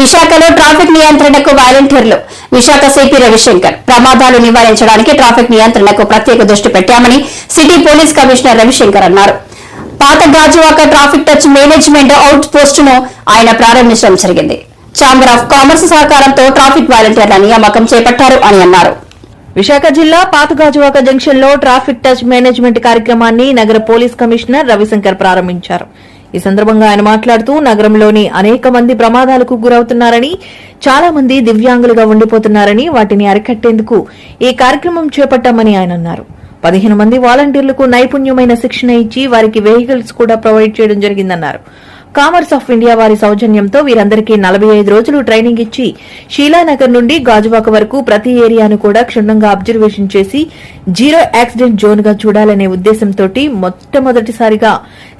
విశాఖలో ట్రాఫిక్ నియంత్రణకు వాలంటీర్లు విశాఖ సిపి రవిశంకర్. ప్రమాదాలు నివారించడానికి ట్రాఫిక్ నియంత్రణకు ప్రత్యేక దృష్టి పెట్టామని సిటీ పోలీస్ కమిషనర్ రవిశంకర్ అన్నారు. పాత Gajuwaka traffic touch management out పోస్టును ఆయన ప్రారంభించడం జరిగింది. ఛాంబర్ ఆఫ్ కామర్స్ సహకారంతో ట్రాఫిక్ వాలంటీర్ల నియామకం చేపట్టారు అని అన్నారు. విశాఖ జిల్లా పాతగాజువాక జంక్షన్లో ట్రాఫిక్ టచ్ మేనేజ్మెంట్ కార్యక్రమాన్ని నగర పోలీస్ కమిషనర్ రవిశంకర్ ప్రారంభించారు. ఈ సందర్భంగా ఆయన మాట్లాడుతూ నగరంలోని అనేక మంది ప్రమాదాలకు గురవుతున్నారని చాలా మంది దివ్యాంగులుగా ఉండిపోతున్నారని వాటిని అరికట్టేందుకు ఈ కార్యక్రమం చేపట్టామని ఆయన అన్నారు. పదిహేను మంది వాలంటీర్లకు నైపుణ్యమైన శిక్షణ ఇచ్చి వారికి వెహికల్స్ కూడా ప్రొవైడ్ చేయడం జరిగిందన్నారు. కామర్స్ ఆఫ్ ఇండియా వారి సౌజన్యంతో వీరందరికీ నలభై ఐదు రోజులు ట్రైనింగ్ ఇచ్చి షీలానగర్ నుండి గాజువాక వరకు ప్రతి ఏరియాను కూడా క్షుణ్ణంగా అబ్జర్వేషన్ చేసి జీరో యాక్సిడెంట్ జోన్గా చూడాలనే ఉద్దేశంతో మొట్టమొదటిసారిగా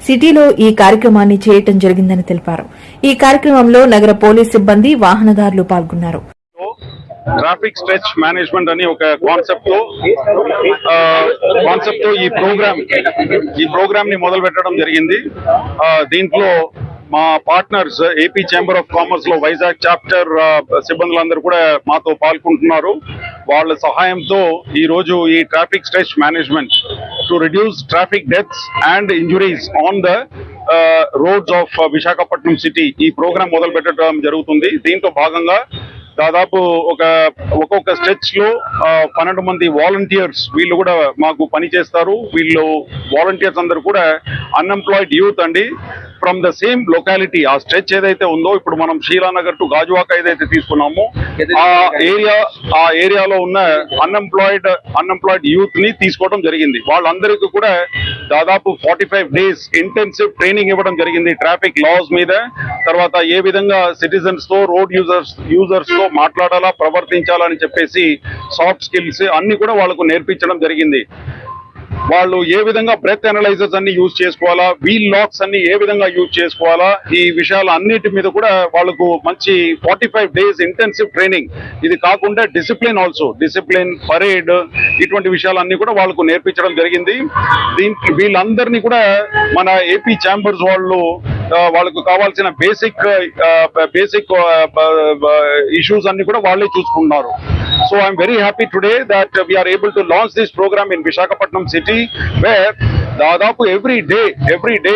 సిటీలో ఈ కార్యక్రమాన్ని చేయటం జరిగిందని తెలిపారు. ఈ కార్యక్రమంలో నగర పోలీస్ సిబ్బంది వాహనదారులు పాల్గొన్నారు. ట్రాఫిక్ స్ట్రెచ్ మేనేజ్మెంట్ అని ఒక కాన్సెప్ట్తో కాన్సెప్ట్తో ఈ ప్రోగ్రామ్ ఈ ప్రోగ్రామ్ని మొదలు పెట్టడం జరిగింది. దీంట్లో మా పార్ట్నర్స్ ఏపీ ఛాంబర్ ఆఫ్ కామర్స్లో వైజాగ్ చాప్టర్ సిబ్బందులందరూ కూడా మాతో పాల్గొంటున్నారు. వాళ్ళ సహాయంతో ఈ రోజు ఈ traffic stretch management to reduce traffic deaths and injuries on the roads of Visakhapatnam city ఈ ప్రోగ్రామ్ మొదలు పెట్టడం జరుగుతుంది. దీంతో భాగంగా దాదాపు ఒక ఒక్కొక్క స్టెచ్లో పన్నెండు మంది వాలంటీర్స్ వీళ్ళు కూడా మాకు పని చేస్తారు వీళ్ళు వాలంటీర్స్ అందరు కూడా అన్ఎంప్లాయిడ్ యూత్ అండి. ఫ్రమ్ ద సేమ్ లొకాలిటీ ఆ స్ట్రెచ్ ఏదైతే ఉందో ఇప్పుడు మనం షీలానగర్ టు గాజువాక ఏదైతే తీసుకున్నామో ఆ ఏరియా ఆ ఏరియాలో ఉన్న అన్ఎంప్లాయిడ్ అన్ఎంప్లాయిడ్ యూత్ని తీసుకోవడం జరిగింది. వాళ్ళందరికీ కూడా దాదాపు forty five days intensive training ఇవ్వడం జరిగింది. ట్రాఫిక్ లాస్ మీద తర్వాత ఏ విధంగా సిటిజన్స్తో రోడ్ యూజర్స్ యూజర్స్తో మాట్లాడాలా ప్రవర్తించాలని చెప్పేసి సాఫ్ట్ స్కిల్స్ అన్ని కూడా వాళ్ళకు నేర్పించడం జరిగింది. వాళ్ళు ఏ విధంగా బ్రెత్ అనలైజర్స్ అన్ని యూజ్ చేసుకోవాలా వీల్ లాక్స్ అన్ని ఏ విధంగా యూజ్ చేసుకోవాలా ఈ విషయాలు అన్నిటి మీద కూడా వాళ్ళకు మంచి forty five days intensive training ఇది కాకుండా డిసిప్లిన్ ఆల్సో డిసిప్లిన్ పరేడ్ ఇటువంటి విషయాలన్నీ కూడా వాళ్ళకు నేర్పించడం జరిగింది. దీనికి వీళ్ళందరినీ కూడా మన ఏపీ ఛాంబర్స్ వాళ్ళు వాళ్ళకు కావాల్సిన బేసిక్ బేసిక్ ఇష్యూస్ అన్ని కూడా వాళ్ళే so I'm very happy today that we are able to launch this programme in Visakhapatnam city where దాదాపు ఎవ్రీ డే ఎవ్రీ డే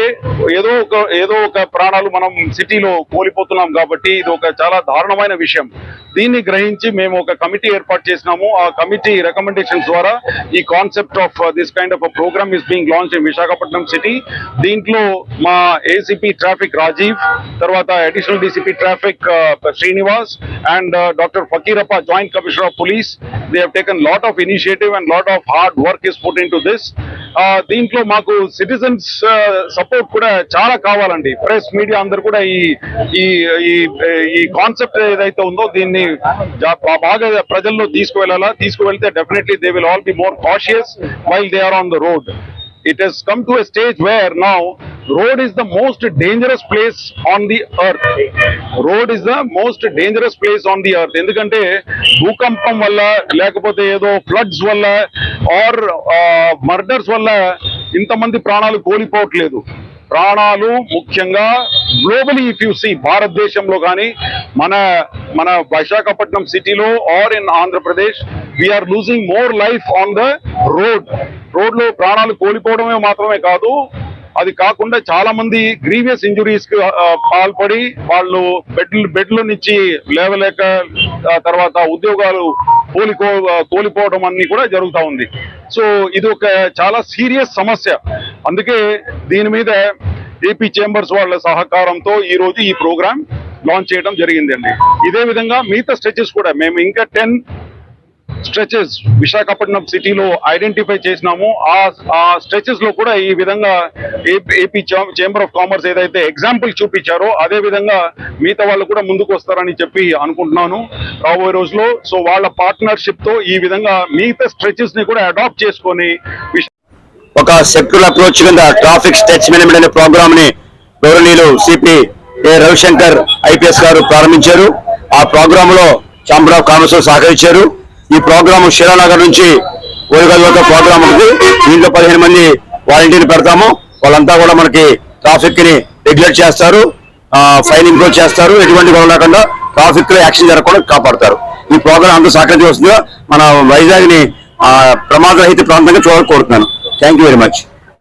ఏదో ఒక ఏదో ఒక ప్రాణాలు మనం సిటీలో కోల్పోతున్నాం కాబట్టి ఇది ఒక చాలా దారుణమైన విషయం. దీన్ని గ్రహించి మేము ఒక కమిటీ ఏర్పాటు చేసినాము. ఆ కమిటీ రికమెండేషన్స్ ద్వారా ఈ concept of this kind of programme is being launch in Visakhapatnam city దీంట్లో మా ఏసీపీ ట్రాఫిక్ రాజీవ్ తర్వాత additional DCP traffic Srinivas and doctor Fakirappa joint commissioner of police they have taken lot of initiative and lot of hard work is put in to this దీంట్లో మాకు citizens support కూడా చాలా కావాలండి. Press media అందరు కూడా ఈ ఈ concept ఏదైతే ఉందో దీన్ని బాగా ప్రజల్లో తీసుకువెళ్ళాలా? తీసుకువెళ్తే definitely they will all be more cautious while they are on the road it has come to a stage where now road is the most dangerous place on the earth. Road is the most dangerous place on the earth. ఎందుకంటే భూకంపం వల్ల లేకపోతే ఏదో floods వల్ల are murders వల్ల ఇంతమంది ప్రాణాలు కోల్పోవట్లేదు. ప్రాణాలు ముఖ్యంగా గ్లోబలీ ఇఫ్ యూ సీ భారతదేశంలో కానీ మన మన విశాఖపట్నం సిటీలో or in Andhra Pradesh we are losing more life on the road రోడ్లో ప్రాణాలు కోల్పోవడమే మాత్రమే కాదు అది కాకుండా చాలా మంది గ్రీవియస్ ఇంజురీస్కి పాల్పడి వాళ్ళు బెడ్ బెడ్ల నుంచి లేవలేక తర్వాత ఉద్యోగాలు కోలికో కోలిపోవడం అన్ని కూడా జరుగుతా ఉంది. సో ఇది ఒక చాలా సీరియస్ సమస్య. అందుకే దీని మీద ఏపీ చేంబర్స్ వాళ్ళ సహకారంతో ఈ రోజు ఈ ప్రోగ్రామ్ లాంచ్ చేయడం జరిగిందండి. ఇదే విధంగా మిగతా స్ట్రెచెస్ కూడా మేము ఇంకా టెన్ స్ట్రెచెస్ విశాఖపట్నం సిటీలో ఐడెంటిఫై చేసినాము. ఆ స్ట్రెచెస్లో కూడా ఈ విధంగా ఏపీ చేంబర్ ఆఫ్ కామర్స్ ఏదైతే ఎగ్జాంపుల్ చూపించారో అదే విధంగా మిగతా వాళ్ళు కూడా ముందుకు వస్తారని చెప్పి అనుకుంటున్నాను రాబోయే రోజులో సో వాళ్ళ పార్ట్నర్షిప్తో ఈ విధంగా మిగతా స్ట్రెచెస్ని కూడా అడాప్ట్ చేసుకొని ఒక సెక్యులర్ అప్రోచ్ కింద ట్రాఫిక్ స్టెచ్ మేనేజ్మెంట్ అనే ప్రోగ్రామ్ని గౌరవనీయులు సిపి ఏ రవిశంకర్ ఐపీఎస్ గారు ప్రారంభించారు. ఆ ప్రోగ్రామ్లో చాంబర్ ఆఫ్ కామర్స్ సహకరించారు. ఈ ప్రోగ్రామ్ శిరానగర్ నుంచి ఓలిగల్లోకి ప్రోగ్రామ్ ఉంది. దీంట్లో పదిహేను మంది వాలంటీర్లు పెడతాము. వాళ్ళంతా కూడా మనకి ట్రాఫిక్ని రెగ్యులేట్ చేస్తారు. ఫైన్ ఇంప్రూవ్ చేస్తారు. ఎటువంటి గొడవ లేకుండా ట్రాఫిక్లో యాక్షన్ జరగకుండా కాపాడతారు. ఈ ప్రోగ్రామ్ అంతా సహకరించి వస్తుందో మన వైజాగ్ని ప్రమాదరహిత ప్రాంతంగా చూడాలని కోరుతున్నాను. Thank you very much.